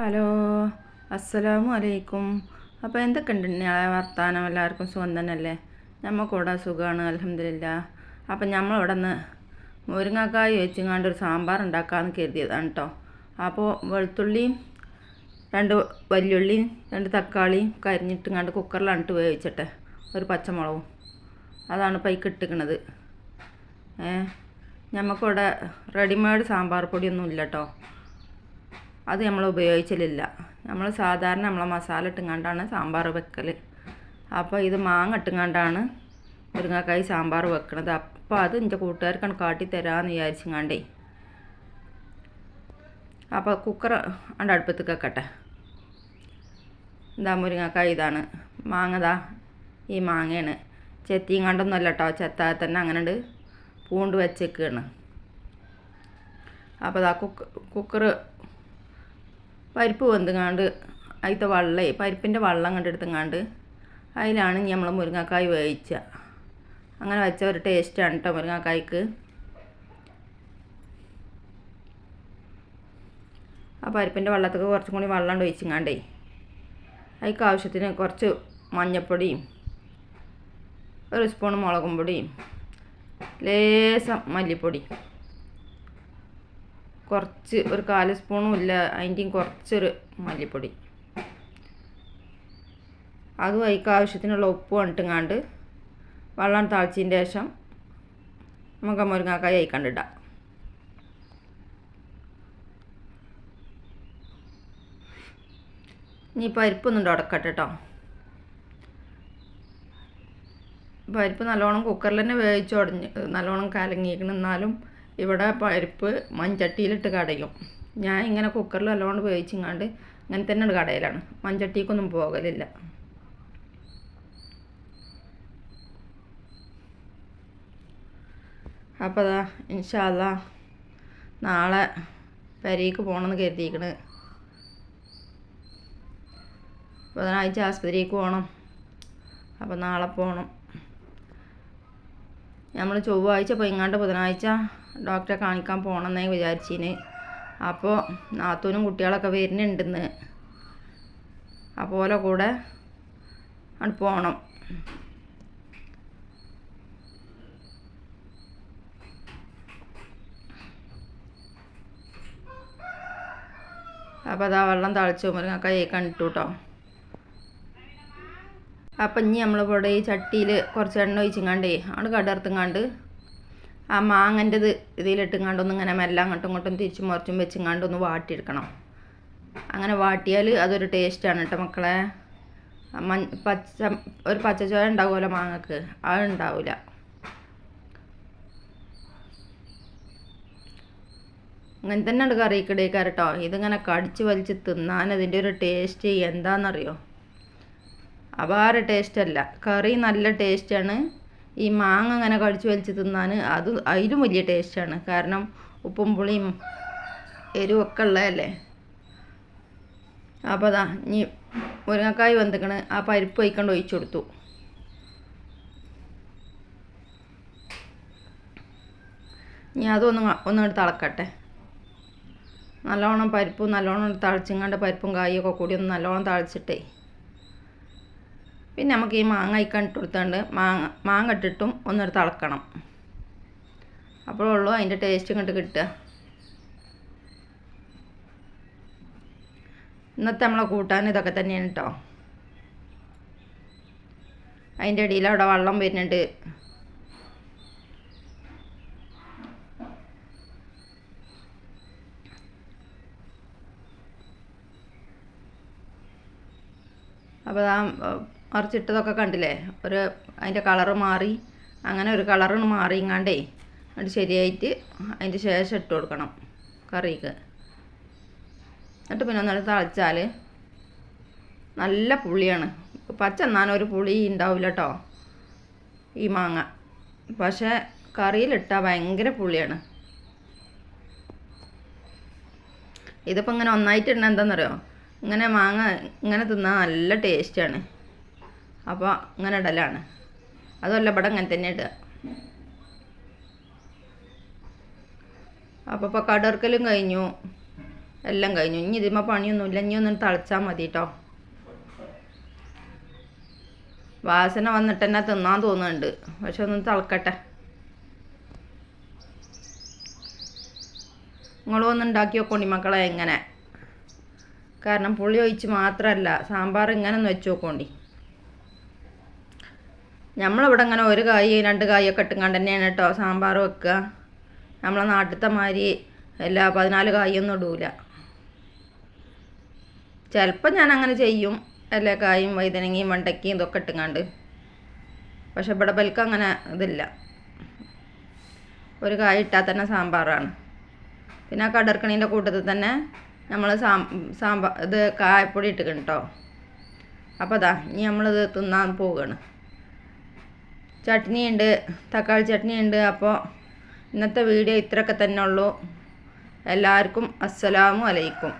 Hello അസ്സലാമു അലൈക്കും. അപ്പോൾ എന്തൊക്കെയുണ്ട് ഞാൻ വർത്താനം? എല്ലാവർക്കും സുഖം തന്നെയല്ലേ? നമുക്കിവിടെ സുഖമാണ് അലഹമില്ല അപ്പം നമ്മളിവിടെ നിന്ന് മുരിങ്ങക്കായ് വെച്ചിങ്ങാണ്ട് ഒരു സാമ്പാർ ഉണ്ടാക്കാമെന്ന് കരുതിയതാണ് കേട്ടോ അപ്പോൾ വെളുത്തുള്ളിയും രണ്ട് വലിയുള്ളിയും രണ്ട് തക്കാളിയും കരിഞ്ഞിട്ടിങ്ങാണ്ട് കുക്കറിലാണ് ഇട്ട് വേവിച്ചിട്ടെ. ഒരു പച്ചമുളകും. അതാണ് പൈക്ക് ഈ ഏ നമുക്കിവിടെ റെഡിമെയ്ഡ് സാമ്പാർ പൊടിയൊന്നും ഇല്ല കേട്ടോ അത് നമ്മൾ ഉപയോഗിച്ചില്ല നമ്മൾ സാധാരണ നമ്മളെ മസാല ഇട്ടുങ്ങാണ്ടാണ് സാമ്പാർ വെക്കൽ അപ്പോൾ ഇത് മാങ്ങ ഇട്ടുങ്ങാണ്ടാണ് മുരിങ്ങക്കായി സാമ്പാർ വെക്കണത്. അപ്പോൾ അത് എന്റെ കൂട്ടുകാർക്കാണ് കാട്ടി തരാമെന്ന് വിചാരിച്ചങ്ങാണ്ടേ. അപ്പോൾ കുക്കർ അണ്ട് അടുപ്പത്ത് വെക്കട്ടെ. ഇതാ മുരിങ്ങക്കായ ഇതാണ്. മാങ്ങതാ ഈ മാങ്ങയാണ് ചെത്തിയും കണ്ടൊന്നുമല്ല കേട്ടോ ചെത്താതെ തന്നെ അങ്ങനെ പൂണ്ട് വെച്ചേക്കാണ്. അപ്പോൾ ഇതാ കുക്ക് കുക്കർ പരിപ്പ് വെന്തുങ്ങാണ്ട് അതിലത്തെ വള്ളേ പരിപ്പിന്റെ വെള്ളം കണ്ടെടുത്തുങ്ങാണ്ട് അതിലാണ് നമ്മൾ മുരിങ്ങക്കായ് വേവിച്ച. അങ്ങനെ വെച്ച ഒരു ടേസ്റ്റാണ് കേട്ടോ മുരിങ്ങക്കായ്ക്ക്. ആ പരിപ്പിന്റെ വെള്ളത്തൊക്കെ കുറച്ചും കൂടി വെള്ളം ഒഴിച്ചിങ്ങാണ്ടേ അതിക്ക് ആവശ്യത്തിന് കുറച്ച് മഞ്ഞൾപ്പൊടിയും ഒരു സ്പൂൺ മുളകും പൊടിയും ലേശം മല്ലിപ്പൊടി. കുറച്ച് ഒരു കാൽ സ്പൂണും ഇല്ല അതിന്റെയും കുറച്ചൊരു മല്ലിപ്പൊടി. അതും അതിക്ക് ആവശ്യത്തിനുള്ള ഉപ്പ് ഇട്ടുങ്ങാണ്ട് വെള്ളം താഴ്ച്ചതിന്റെ ശേഷം നമുക്ക് മുരിങ്ങാക്കായി അയക്കണ്ടിടാം ഇനി പരിപ്പൊന്നും തുടക്കട്ടെ കേട്ടോ. പരിപ്പ് നല്ലോണം കുക്കറിൽ തന്നെ വേവിച്ച് നല്ലോണം കലങ്ങിയിരിക്കണം എന്നാലും ഇവിടെ പരിപ്പ് മൺചട്ടിയിലിട്ട് കടയും. ഞാൻ ഇങ്ങനെ കുക്കറിൽ നല്ലോണം വേവിച്ചിങ്ങാണ്ട് അങ്ങനെ തന്നെ കടയിലാണ്. മൺചട്ടിക്കൊന്നും പോകലില്ല. അപ്പോൾ അതാ ഇൻഷാല്ല നാളെ പെരേക്ക് പോകണമെന്ന് കരുതിയിരിക്കണ് ബുധനാഴ്ച ആസ്പത്രിക്ക് പോകണം അപ്പോൾ നാളെ പോകണം നമ്മൾ ചൊവ്വാഴ്ച പോയിങ്ങാണ്ട് ബുധനാഴ്ച ഡോക്ടറെ കാണിക്കാൻ പോകണമെന്നേ വിചാരിച്ചിന്. അപ്പോൾ നാത്തൂനും കുട്ടികളൊക്കെ വരുന്നുണ്ടെന്ന്. അപ്പോൾ ഓലെ കൂടെ അവിടെ പോകണം അപ്പോൾ അതാ വെള്ളം തളിച്ചു മുരിങ്ങക്കായ കണ്ടിട്ടു കേട്ടോ അപ്പം ഇനി നമ്മളിവിടെ ഈ ചട്ടിയിൽ കുറച്ച് എണ്ണ ഒഴിച്ചിങ്ങാണ്ടേ അവിടെ കടർത്തുങ്ങാണ്ട് ആ മാങ്ങന്റെത് ഇതിലിട്ടുങ്ങാണ്ട് ഒന്ന് ഇങ്ങനെ മെല്ലാം അങ്ങോട്ടും ഇങ്ങോട്ടും തിരിച്ചും മറിച്ചും വെച്ചിങ്ങാണ്ട് ഒന്ന് വാട്ടിയെടുക്കണം. അങ്ങനെ വാട്ടിയാൽ അതൊരു ടേസ്റ്റാണ് കേട്ടോ മക്കളെ. മൺ പച്ച ഒരു പച്ചച്ചോയ ഉണ്ടാവുമല്ലോ മാങ്ങക്ക്? അത് ഉണ്ടാവില്ല ഇങ്ങനെ തന്നെ ഉണ്ട് കറിക്കിടേക്കാർ കേട്ടോ ഇതിങ്ങനെ കടിച്ച് വലിച്ച് തിന്നാൻ അതിന്റെ ഒരു ടേസ്റ്റ് എന്താണെന്നറിയോ അപാര ടേസ്റ്റ് അല്ല കറി നല്ല ടേസ്റ്റാണ്. ഈ മാങ്ങ അങ്ങനെ കടിച്ചു വലിച്ച് തിന്നാൻ അത് അതിലും വലിയ ടേസ്റ്റാണ്. കാരണം ഉപ്പും പുളിയും എരിവൊക്കെ ഉള്ളതല്ലേ? അപ്പോൾ അതാ ഇനി മുരിങ്ങക്കായ് വന്നിക്കണ് ആ പരിപ്പ് വയ്ക്കൊണ്ട് ഒഴിച്ചു കൊടുത്തു. ഇനി അതൊന്ന് ഒന്നുകൂടി തിളക്കട്ടെ. നല്ലോണം പരിപ്പും നല്ലോണം തിളച്ചിങ്ങാണ്ട് പരിപ്പും കായൊക്കെ കൂടി ഒന്ന് നല്ലോണം തളിച്ചിട്ടേ. പിന്നെ നമുക്ക് ഈ മാങ്ങ അയക്കാൻ ഇട്ട് കൊടുത്തുകൊണ്ട് മാങ്ങ മാങ്ങ ഇട്ടിട്ടും ഒന്നൊരു തിളക്കണം. അപ്പോഴുള്ളൂ അതിന്റെ ടേസ്റ്റ് ഇങ്ങോട്ട് കിട്ടുക. ഇന്നത്തെ നമ്മളെ കൂട്ടാൻ ഇതൊക്കെ തന്നെയാണ് കേട്ടോ അതിന്റെ ഇടയിൽ അവിടെ വെള്ളം വരുന്നുണ്ട്. അപ്പോൾ ആ മറിച്ചിട്ടതൊക്കെ കണ്ടില്ലേ? ഒരു അതിന്റെ കളറ് മാറി അങ്ങനെ ഒരു കളറിന് മാറിങ്ങാണ്ടേ അത് ശരിയായിട്ട് അതിന്റെ ശേഷം ഇട്ട് കൊടുക്കണം കറിക്ക്. എന്നിട്ട് പിന്നെ ഒന്നിട്ട് തളിച്ചാൽ നല്ല പുളിയാണ്. പച്ച എന്നാലും ഒരു പുളി ഉണ്ടാവില്ല കേട്ടോ ഈ മാങ്ങ. പക്ഷേ കറിയിലിട്ടാൽ ഭയങ്കര പുളിയാണ്. ഇതിപ്പോൾ ഇങ്ങനെ ഒന്നായിട്ടുണ്ട് എന്താണെന്നറിയോ ഇങ്ങനെ മാങ്ങ ഇങ്ങനെ തിന്നാൽ നല്ല ടേസ്റ്റാണ് അപ്പോൾ അങ്ങനെ ഇടലാണ്. അതുമല്ല ഇവിടെ അങ്ങനെ തന്നെ ഇടുക. അപ്പോൾ ഇപ്പോൾ കടർക്കലും കഴിഞ്ഞു. എല്ലാം കഴിഞ്ഞു. ഇനി ഇതിമ്മ പണിയൊന്നുമില്ല. ഇനി ഒന്ന് തളിച്ചാൽ മതി കേട്ടോ വാസന വന്നിട്ട് തന്നെ തിന്നാൻ തോന്നുന്നുണ്ട്. പക്ഷെ ഒന്ന് തിളക്കട്ടെ. നിങ്ങളും ഒന്ന് ഉണ്ടാക്കി വെക്കോണ്ടി മക്കളെ എങ്ങനെ കാരണം പുളി ഒഴിച്ച് മാത്രമല്ല സാമ്പാർ ഇങ്ങനെ ഒന്ന് വെച്ച് നോക്കോണ്ടി. നമ്മളിവിടെ അങ്ങനെ ഒരു കായ് രണ്ട് കായൊക്കെ ഇട്ടുകൊണ്ട് തന്നെയാണ് കേട്ടോ സാമ്പാർ വെക്കുക. നമ്മളെ നാട്ടിലത്തെ മാതിരി എല്ലാ പതിനാല് കായൊന്നും ഇടൂല. ചിലപ്പോൾ ഞാൻ അങ്ങനെ ചെയ്യും. എല്ലാ കായും വൈതനങ്ങയും വെണ്ടയ്ക്കയും ഇതൊക്കെ ഇട്ടുങ്ങാണ്ട്. പക്ഷെ ഇവിടെ ബൽക്ക് അങ്ങനെ ഇതില്ല. ഒരു കായ ഇട്ടാൽ തന്നെ സാമ്പാറാണ്. പിന്നെ ആ കടർക്കണീന്റെ കൂട്ടത്തിൽ തന്നെ നമ്മൾ സാമ്പാർ ഇത് കായപ്പൊടി ഇട്ടിക്കണം കേട്ടോ. അപ്പോൾ അതാ ഇനി നമ്മളിത് തിന്നാൻ പോവുകയാണ്. ചട്നി ഉണ്ട് തക്കാളി ചട്നി ഉണ്ട് അപ്പോൾ ഇന്നത്തെ വീഡിയോ ഇത്രയൊക്കെ തന്നെ ഉള്ളൂ. എല്ലാവർക്കും അസ്സലാമു അലൈക്കും.